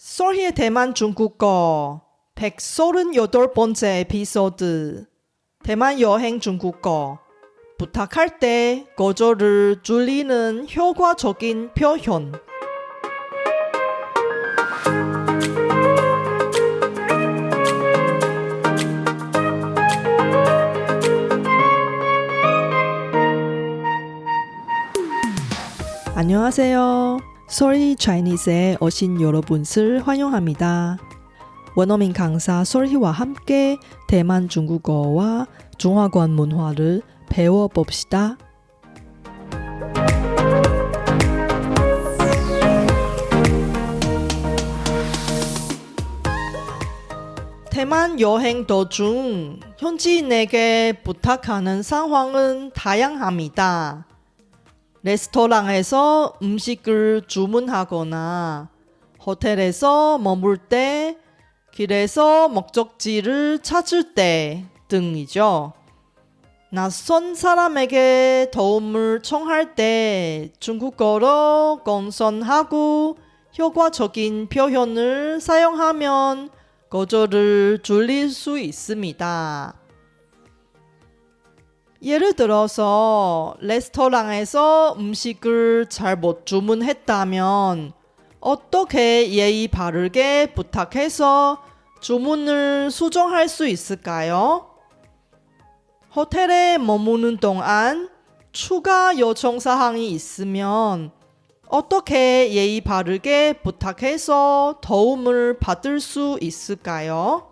썰희의 대만 중국어 138번째 에피소드. 대만 여행 중국어. 부탁할 때 거절을 줄이는 효과적인 표현. 안녕하세요. 솔희 차이니스에 오신 여러분을 환영합니다. 원어민 강사 솔희와 함께 대만 중국어와 중화권 문화를 배워봅시다. 대만 여행 도중 현지인에게 부탁하는 상황은 다양합니다. 레스토랑에서 음식을 주문하거나 호텔에서 머물 때 길에서 목적지를 찾을 때 등이죠. 낯선 사람에게 도움을 청할 때 중국어로 건선하고 효과적인 표현을 사용하면 거절을 줄일 수 있습니다. 예를 들어서 레스토랑에서 음식을 잘 못 주문했다면 어떻게 예의 바르게 부탁해서 주문을 수정할 수 있을까요? 호텔에 머무는 동안 추가 요청 사항이 있으면 어떻게 예의 바르게 부탁해서 도움을 받을 수 있을까요?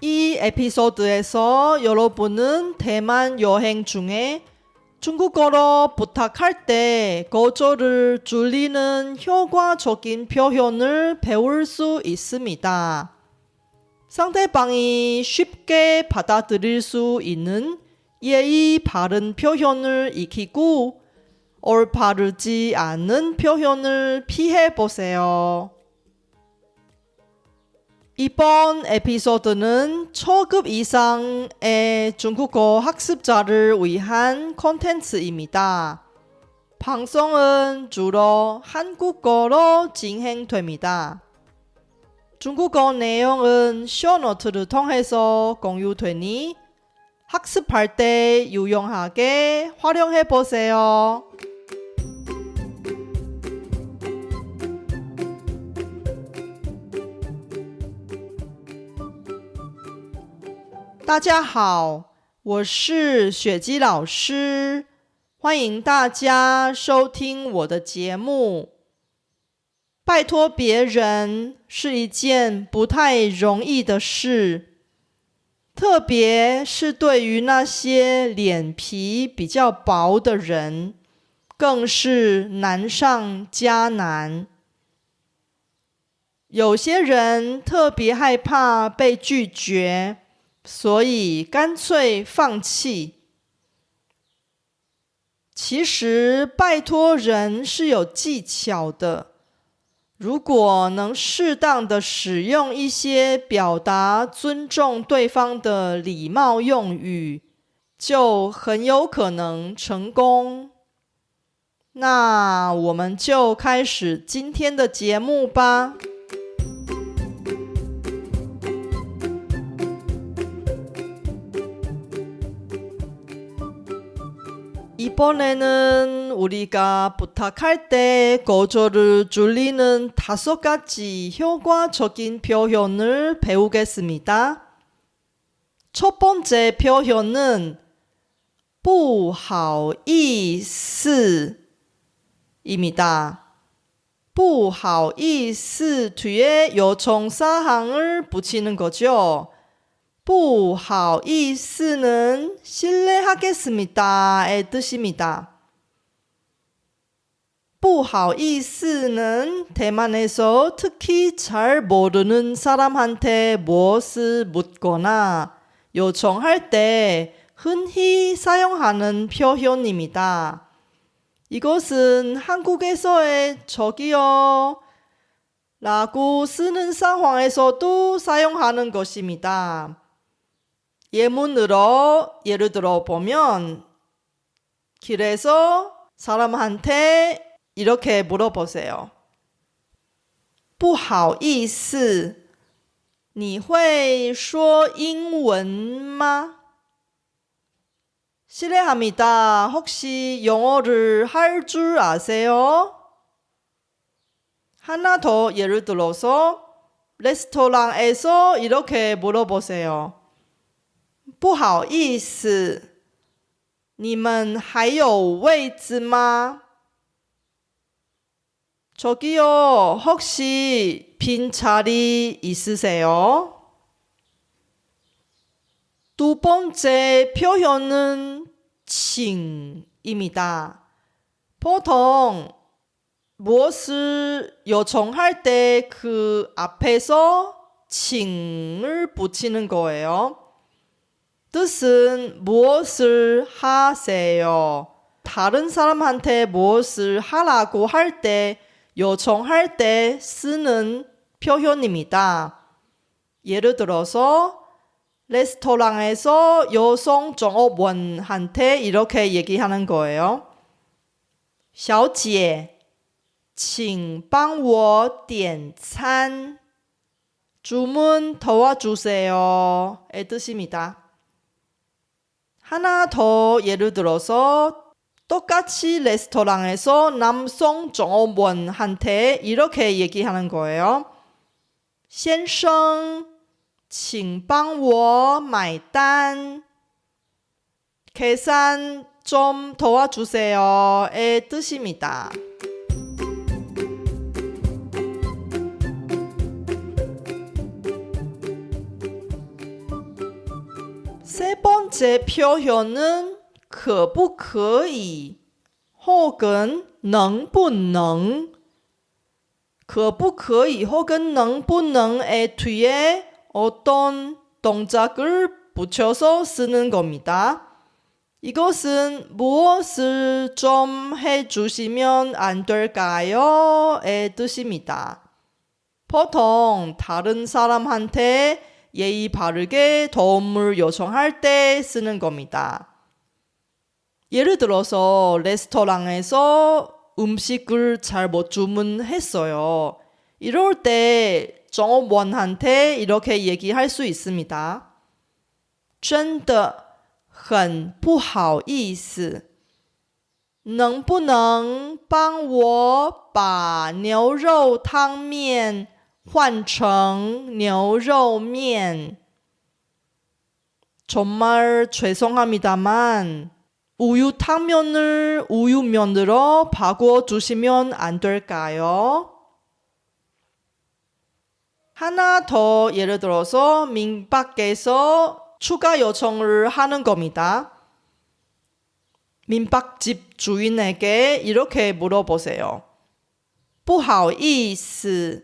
이 에피소드에서 여러분은 대만 여행 중에 중국어로 부탁할 때 거절을 줄이는 효과적인 표현을 배울 수 있습니다. 상대방이 쉽게 받아들일 수 있는 예의 바른 표현을 익히고 올바르지 않은 표현을 피해 보세요. 이번 에피소드는 초급 이상의 중국어 학습자를 위한 콘텐츠입니다. 방송은 주로 한국어로 진행됩니다. 중국어 내용은 쇼노트를 통해서 공유되니 학습할 때 유용하게 활용해 보세요. "大家好，我是雪姬老师，欢迎大家收听我的节目。拜托别人是一件不太容易的事，特别是对于那些脸皮比较薄的人，更是难上加难。有些人特别害怕被拒绝。所以干脆放弃。其实拜托人是有技巧的，如果能适当的使用一些表达尊重对方的礼貌用语，就很有可能成功。那我们就开始今天的节目吧。 이번에는 우리가 부탁할 때 거절을 줄이는 다섯 가지 효과적인 표현을 배우겠습니다. 첫 번째 표현은 不好意思입니다. 不好意思 뒤에 요청 사항을 붙이는 거죠. 不好意思는 실례하겠습니다의 뜻입니다. 不好意思는 대만에서 특히 잘 모르는 사람한테 무엇을 묻거나 요청할 때 흔히 사용하는 표현입니다. 이것은 한국에서의 저기요 라고 쓰는 상황에서도 사용하는 것입니다. 예문으로 예를 들어 보면 길에서 사람한테 이렇게 물어보세요. 不好意思，你会说英文吗？실례합니다혹시영어를할줄아세요하나더예를들어서레스토랑에서이렇게물어보세요 不好意思，你们还有位子吗？저기요혹시빈자리있으세요두번째표현은请입니다. 보통 무엇을 요청할 때 그 앞에서 칭을 붙이는 거예요. 뜻은 무엇을 하세요? 다른 사람한테 무엇을 하라고 할때 요청할 때 쓰는 표현입니다. 예를 들어서 레스토랑에서 여성 종업원한테 이렇게 얘기하는 거예요. 小姐,请帮我点餐. 주문 도와주세요. 의 뜻입니다. 하나 더 예를 들어서 똑같이 레스토랑에서 남성 종업원한테 이렇게 얘기하는 거예요. 先生,请帮我买单. 계산 좀 도와주세요의 뜻입니다. 세 번째 표현은 可不可以혹은能不能可不可以혹은能不能의 뒤에 어떤 동작을 붙여서 쓰는 겁니다. 이것은 무엇을 좀 해주시면 안 될까요? 의 뜻입니다. 보통 다른 사람한테 예의 바르게 도움을 요청할 때 쓰는 겁니다. 예를 들어서 레스토랑에서 음식을 잘못 주문했어요. 이럴 때 종업원한테 이렇게 얘기할 수 있습니다. 真的很不好意思，能不能帮我把牛肉汤面 换成牛肉面？정말 죄송합니다만 우유탕면을 우유면으로 바꿔주시면 안 될까요? 하나 더 예를 들어서 민박에서 추가 요청을 하는 겁니다. 민박집 주인에게 이렇게 물어보세요. 不好意思，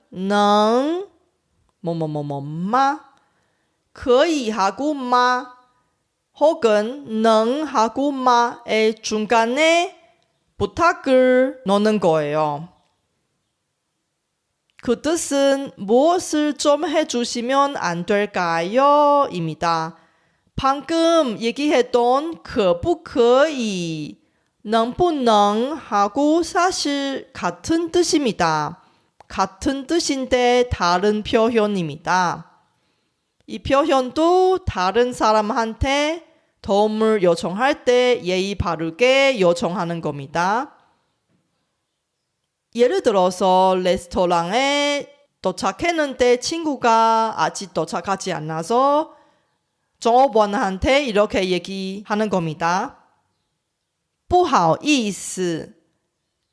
能 뭐뭐뭐뭐마 可以하고 마 혹은 능하고 마의 중간에 부탁을 넣는 거예요. 그 뜻은 무엇을 좀 해주시면 안 될까요? 입니다. 방금 얘기했던 可不可以, 能不能 하고 사실 같은 뜻입니다. 같은 뜻인데 다른 표현입니다. 이 표현도 다른 사람한테 도움을 요청할 때 예의 바르게 요청하는 겁니다. 예를 들어서 레스토랑에 도착했는데 친구가 아직 도착하지 않아서 종업원한테 이렇게 얘기하는 겁니다. 不好意思，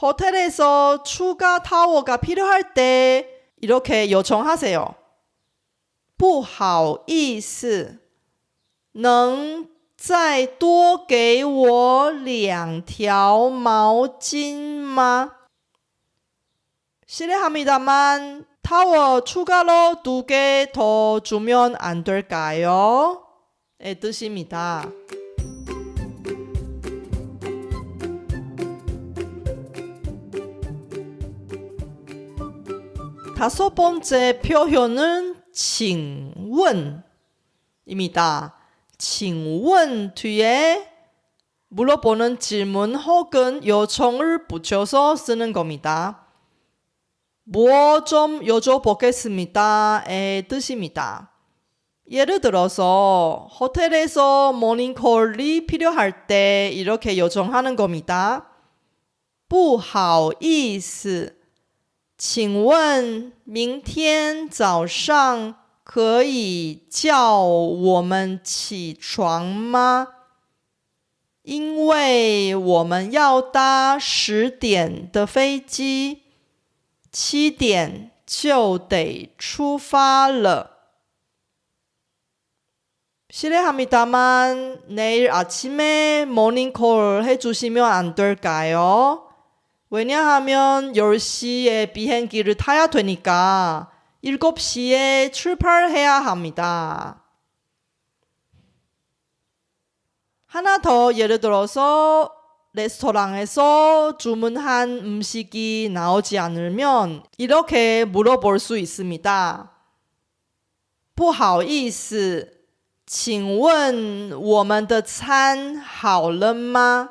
호텔에서 추가 타워가 필요할 때 이렇게 요청하세요. 不好意思，能再多给我两条毛巾吗？ 실례합니다만 타워 추가로 두 개 더 주면 안 될까요? 의 뜻입니다. 다섯 번째 표현은 请问입니다. 请问 뒤에 물어보는 질문 혹은 요청을 붙여서 쓰는 겁니다. 뭐 좀 여쭤보겠습니다의 뜻입니다. 예를 들어서 호텔에서 모닝콜이 필요할 때 이렇게 요청하는 겁니다. 不好意思 请问明天早上可以叫我们起床吗？因为我们要搭十点的飞机，七点就得出发了。실례합니다만내일아침에모닝콜해주시면안될까요 왜냐하면 10시에 비행기를 타야 되니까 7시에 출발해야 합니다. 하나 더 예를 들어서 레스토랑에서 주문한 음식이 나오지 않으면 이렇게 물어볼 수 있습니다. 不好意思请问我们的餐好了吗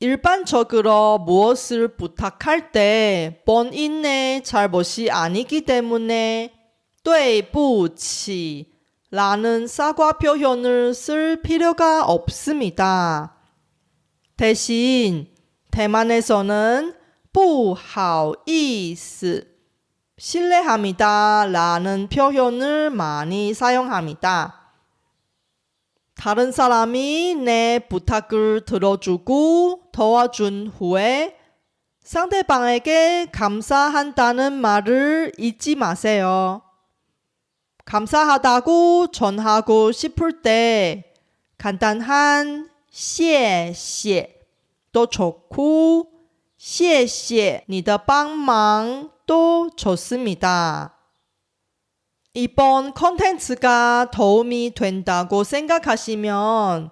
일반적으로 무엇을 부탁할 때 본인의 잘못이 아니기 때문에 对不起 라는 사과 표현을 쓸 필요가 없습니다. 대신 대만에서는 不好意思 실례합니다 라는 표현을 많이 사용합니다. 다른 사람이 내 부탁을 들어주고 도와준 후에 상대방에게 감사한다는 말을 잊지 마세요. 감사하다고 전하고 싶을 때 간단한 谢谢도 좋고 谢谢你的帮忙도 좋습니다. 이번 컨텐츠가 도움이 된다고 생각하시면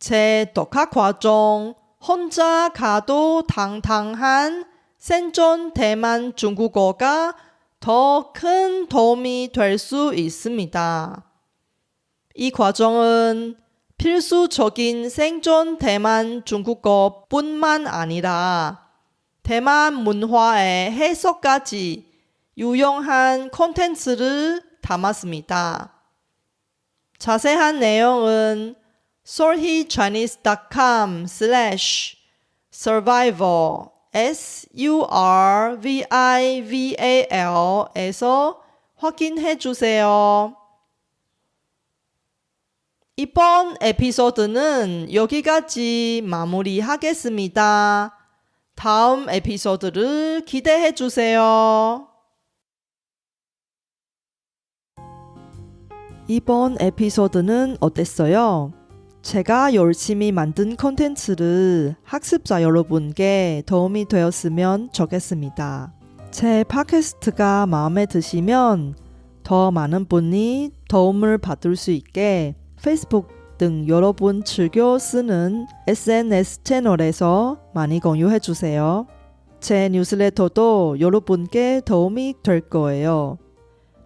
제 독학 과정 혼자 가도 당당한 생존 대만 중국어가 더 큰 도움이 될 수 있습니다. 이 과정은 필수적인 생존 대만 중국어 뿐만 아니라 대만 문화의 해석까지 유용한 콘텐츠를 담았습니다. 자세한 내용은 solhechinese.com slash survival s-u-r-v-i-v-a-l에서 확인해 주세요. 이번 에피소드는 여기까지 마무리하겠습니다. 다음 에피소드를 기대해 주세요. 이번 에피소드는 어땠어요? 제가 열심히 만든 컨텐츠를 학습자 여러분께 도움이 되었으면 좋겠습니다. 제 팟캐스트가 마음에 드시면 더 많은 분이 도움을 받을 수 있게 페이스북 등 여러분 즐겨 쓰는 SNS 채널에서 많이 공유해 주세요. 제 뉴스레터도 여러분께 도움이 될 거예요.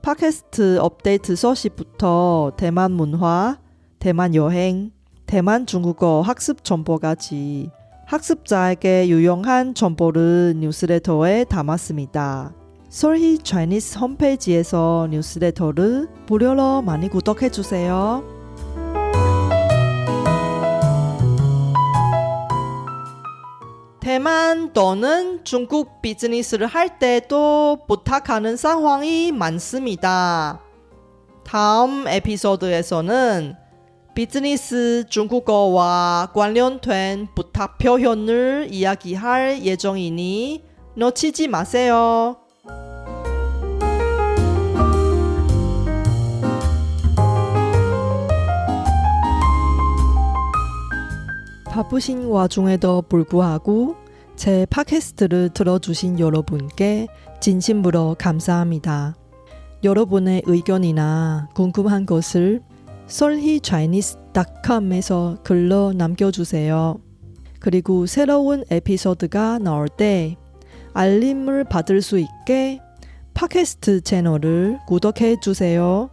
팟캐스트 업데이트 소식부터 대만 문화, 대만 여행, 대만 중국어 학습 정보까지 학습자에게 유용한 정보를 뉴스레터에 담았습니다. 솔희 차이니스 홈페이지에서 뉴스레터를 무료로 많이 구독해 주세요. 대만 또는 중국 비즈니스를 할 때도 부탁하는 상황이 많습니다. 다음 에피소드에서는 비즈니스 중국어와 관련된 부탁 표현을 이야기할 예정이니 놓치지 마세요. 바쁘신 와중에도 불구하고 제 팟캐스트를 들어주신 여러분께 진심으로 감사합니다. 여러분의 의견이나 궁금한 것을 solhichinese.com에서 글로 남겨주세요. 그리고 새로운 에피소드가 나올 때 알림을 받을 수 있게 팟캐스트 채널을 구독해 주세요.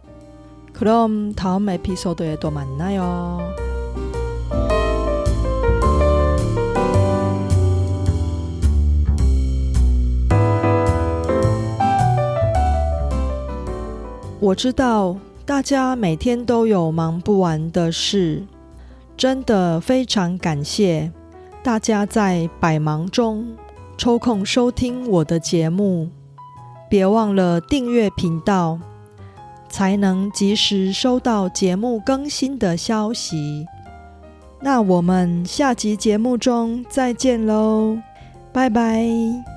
그럼 다음 에피소드에도 만나요. 我知道大家每天都有忙不完的事，真的非常感谢大家在百忙中抽空收听我的节目。别忘了订阅频道，才能及时收到节目更新的消息。那我们下集节目中再见喽，拜拜。